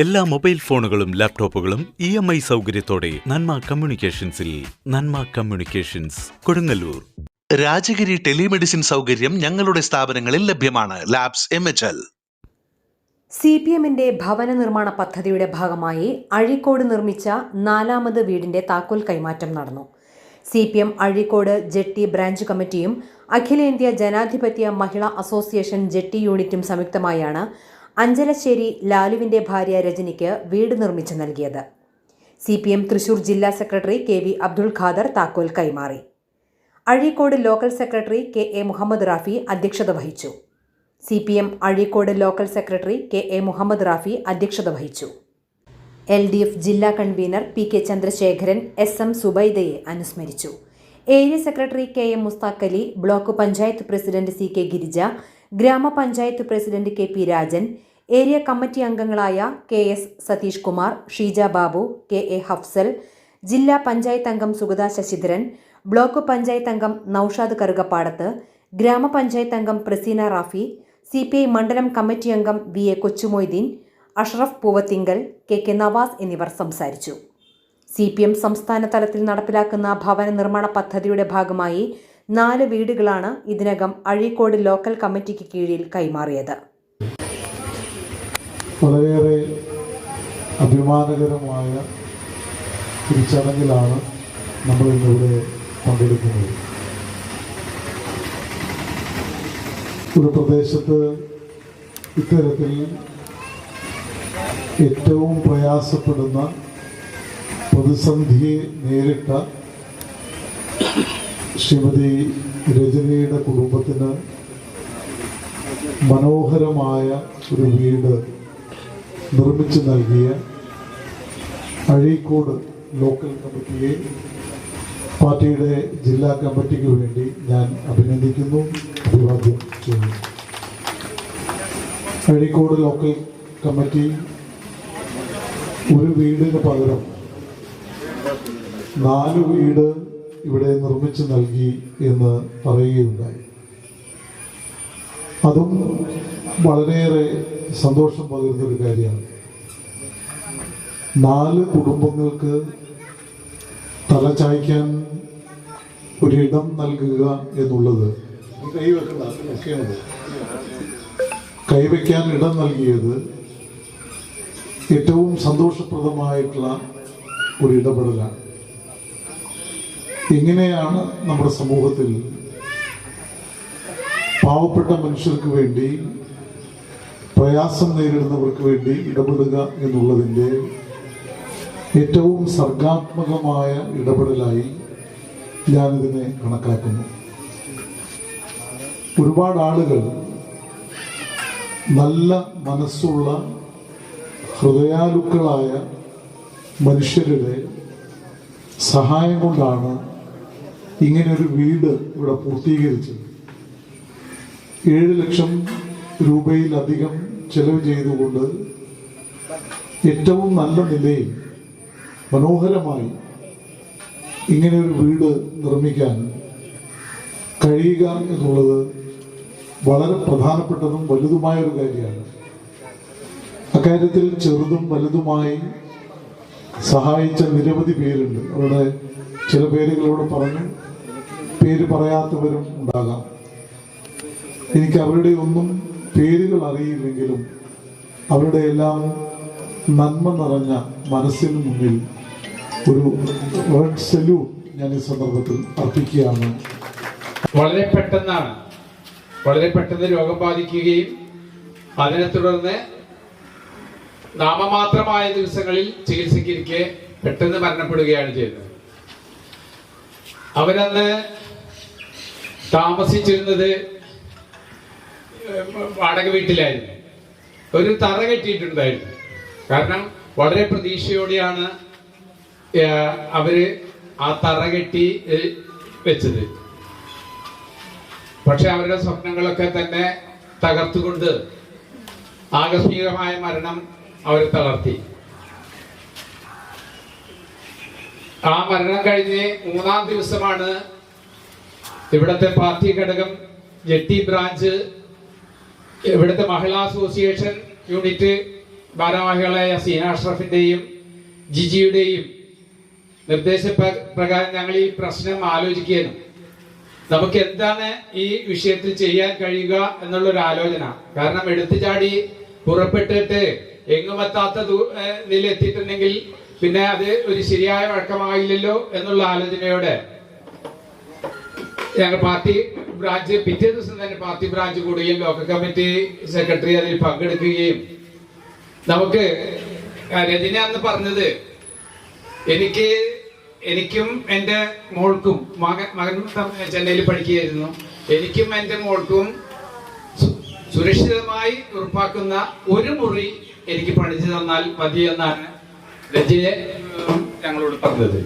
എല്ലാ മൊബൈൽ ഫോണുകളും ലാപ്ടോപ്പുകളും ഇ എം ഐ സൗകര്യത്തോടെ നന്മ കമ്മ്യൂണിക്കേഷൻസിൽ നന്മ കമ്മ്യൂണിക്കേഷൻസ് കൊടുങ്ങല്ലൂർ. രാജഗിരി ടെലിമെഡിസിൻ സൗകര്യം ഞങ്ങളുടെ സ്ഥാപനങ്ങളിൽ ലഭ്യമാണ്. Labs M H L. C P എമ്മിന്റെ ഭവന നിർമ്മാണ പദ്ധതിയുടെ ഭാഗമായി അഴീക്കോട് നിർമ്മിച്ച നാലാമത് വീടിന്റെ താക്കോൽ കൈമാറ്റം നടന്നു. C P M Azhikode jetty branch കമ്മിറ്റിയും അഖിലേന്ത്യാ ജനാധിപത്യ മഹിളാ അസോസിയേഷൻ ജെട്ടി യൂണിറ്റും സംയുക്തമായാണ് അഞ്ചലശ്ശേരി ലാലുവിന്റെ ഭാര്യ രജനിക്ക് വീട് നിർമ്മിച്ചു നൽകിയത്. സി പി എം തൃശൂർ ജില്ലാ secretary K V Abdul Khader താക്കോൽ കൈമാറി. Azhikode local secretary K A Muhammad Rafi അധ്യക്ഷത വഹിച്ചു. C P M Azhikode local secretary K A Muhammad Rafi അധ്യക്ഷത വഹിച്ചു. എൽ ഡി എഫ് ജില്ലാ convener P K Chandrasekharan S M സുബൈദയെ അനുസ്മരിച്ചു. Area secretary K M Mushtaq Ali block panchayat president C K Girija ഗ്രാമപഞ്ചായത്ത് president K P Rajan area committee അംഗങ്ങളായ K S Satheesh Kumar Sheeja Babu K A Hafsal ജില്ലാ പഞ്ചായത്ത് അംഗം Sugatha Sasidharan block panchayat അംഗം നൌഷാദ് കറുകപ്പാടത്ത് ഗ്രാമപഞ്ചായത്ത് അംഗം Praseena Rafi C P I മണ്ഡലം committee അംഗം V A Kochumoideen Ashraf Poovathingal K K Navas എന്നിവർ സംസാരിച്ചു. സി പി എം സംസ്ഥാന തലത്തിൽ നടപ്പിലാക്കുന്ന ഭവന നിർമ്മാണ പദ്ധതിയുടെ ഭാഗമായി നാല് വീടുകളാണ് ഇതിനകം അഴീക്കോട് ലോക്കൽ കമ്മിറ്റിക്ക് കീഴിൽ കൈമാറിയത്. വളരെയേറെ അഭിമാനകരമായ ഒരു ചടങ്ങിലാണ് നമ്മൾ ഇന്നിവിടെ പങ്കെടുക്കുന്നത്. ഒരു പ്രദേശത്ത് ഇത്തരത്തിൽ ഏറ്റവും പ്രയാസപ്പെടുന്ന പ്രതിസന്ധിയെ നേരിട്ട ശ്രീമതി രജനിയുടെ കുടുംബത്തിന് മനോഹരമായ ഒരു വീട് നിർമ്മിച്ചു നൽകിയ അഴീക്കോട് ലോക്കൽ കമ്മിറ്റിയെ പാർട്ടിയുടെ ജില്ലാ കമ്മിറ്റിക്ക് വേണ്ടി ഞാൻ അഭിനന്ദിക്കുന്നു അഭിവാദ്യം ചെയ്യുന്നു. അഴീക്കോട് ലോക്കൽ കമ്മിറ്റി ഒരു വീടിന് പകരം നാല് വീട് ഇവിടെ നിർമ്മിച്ചു നൽകി എന്ന് പറയുകയുണ്ടായി. അതും വളരെയേറെ സന്തോഷം പകരുന്ന ഒരു കാര്യമാണ്. നാല് കുടുംബങ്ങൾക്ക് തലചായ്ക്കാൻ ഒരിടം നൽകുക എന്നുള്ളത് കൈവയ്ക്കാൻ ഇടം നൽകിയത് ഏറ്റവും സന്തോഷപ്രദമായിട്ടുള്ള ഒരു ഇടപെടലാണ്. ഇങ്ങനെയാണ് നമ്മുടെ സമൂഹത്തിൽ പാവപ്പെട്ട മനുഷ്യർക്ക് വേണ്ടി പ്രയാസം നേരിടുന്നവർക്ക് വേണ്ടി ഇടപെടുക എന്നുള്ളതിന്റെ ഏറ്റവും സർഗാത്മകമായ ഇടപെടലായി ഞാനിതിനെ കണക്കാക്കുന്നു. ഒരുപാട് ആളുകൾ നല്ല മനസ്സുള്ള ഹൃദയാലുക്കളായ മനുഷ്യരുടെ സഹായം കൊണ്ടാണ് ഇങ്ങനൊരു വീട് ഇവിടെ പൂർത്തീകരിച്ചത്. ഏഴ് ലക്ഷം രൂപയിലധികം ചെലവ് ചെയ്തുകൊണ്ട് ഏറ്റവും നല്ല നിലയിൽ മനോഹരമായി ഇങ്ങനെ ഒരു വീട് നിർമ്മിക്കാൻ കഴിയുക എന്നുള്ളത് വളരെ പ്രധാനപ്പെട്ടതും വലുതുമായ ഒരു കാര്യമാണ്. അക്കാര്യത്തിൽ ചെറുതും വലുതുമായി സഹായിച്ച നിരവധി പേരുണ്ട്. അവരുടെ ചില പേരുകളോട് പറഞ്ഞു പേര് പറയാത്തവരും ഉണ്ടാകാം. എനിക്ക് അവരുടെ ഒന്നും പേരുകൾ അറിയില്ലെങ്കിലും അവരുടെ എല്ലാം നന്മ നിറഞ്ഞ മനസ്സിന് മുന്നിൽ ഒരു റെഡ് സല്യൂട്ട് ഞാൻ ഈ സന്ദർഭത്തിൽ അർപ്പിക്കുകയാണ്. വളരെ പെട്ടെന്നാണ്. വളരെ പെട്ടെന്ന് രോഗം ബാധിക്കുകയും അതിനെ തുടർന്ന് നാമമാത്രമായ ദിവസങ്ങളിൽ ചികിത്സയ്ക്കിരിക്കെ പെട്ടെന്ന് മരണപ്പെടുകയാണ് ചെയ്തത്. അവരന്ന് താമസിച്ചിരുന്നത് വാടക വീട്ടിലായിരുന്നു. ഒരു തറ കെട്ടിയിട്ടുണ്ടായിരുന്നു. കാരണം വളരെ പ്രതീക്ഷയോടെയാണ് അവർ ആ തറ കെട്ടി വെച്ചത്. പക്ഷെ അവരുടെ സ്വപ്നങ്ങളൊക്കെ തന്നെ തകർത്തുകൊണ്ട് ആകസ്മികമായ മരണം അവരെ തളർത്തി. ആ മരണം കഴിഞ്ഞ് മൂന്നാം ദിവസമാണ് ഇവിടുത്തെ പാർട്ടി ഘടകം ജെട്ടി ബ്രാഞ്ച് ഇവിടുത്തെ മഹിളാ അസോസിയേഷൻ യൂണിറ്റ് ഭാരവാഹികളായ സീന അഷ്റഫിന്റെയും ജിജിയുടെയും നിർദ്ദേശ പ്രകാരം ഞങ്ങൾ ഈ പ്രശ്നം ആലോചിക്കുകയാണ്. നമുക്ക് എന്താണ് ഈ വിഷയത്തിൽ ചെയ്യാൻ കഴിയുക എന്നുള്ള ഒരു ആലോചന. കാരണം എടുത്തു ചാടി പുറപ്പെട്ടിട്ട് എങ്ങുമെത്താത്ത നില എത്തിയിട്ടുണ്ടെങ്കിൽ പിന്നെ അത് ഒരു ശരിയായ വഴക്കമാകില്ലല്ലോ എന്നുള്ള ആലോചനയോടെ ഞങ്ങൾ പാർട്ടി ബ്രാഞ്ച് പിറ്റേ ദിവസം തന്നെ പാർട്ടി ബ്രാഞ്ച് കൂടുകയും ലോക്കൽ കമ്മിറ്റി സെക്രട്ടറി അതിൽ പങ്കെടുക്കുകയും. നമുക്ക് രജന രജനി അന്ന് പറഞ്ഞത് എനിക്ക് എനിക്കും എന്റെ മോൾക്കും മകൻ മകൻ ചെന്നൈയിൽ പഠിക്കുകയായിരുന്നു. എനിക്കും എന്റെ മോൾക്കും സുരക്ഷിതമായി ഉറപ്പാക്കുന്ന ഒരു മുറി എനിക്ക് പണിച്ചു തന്നാൽ മതി എന്നാണ് രജയെ ഞങ്ങളോട് പറഞ്ഞത്.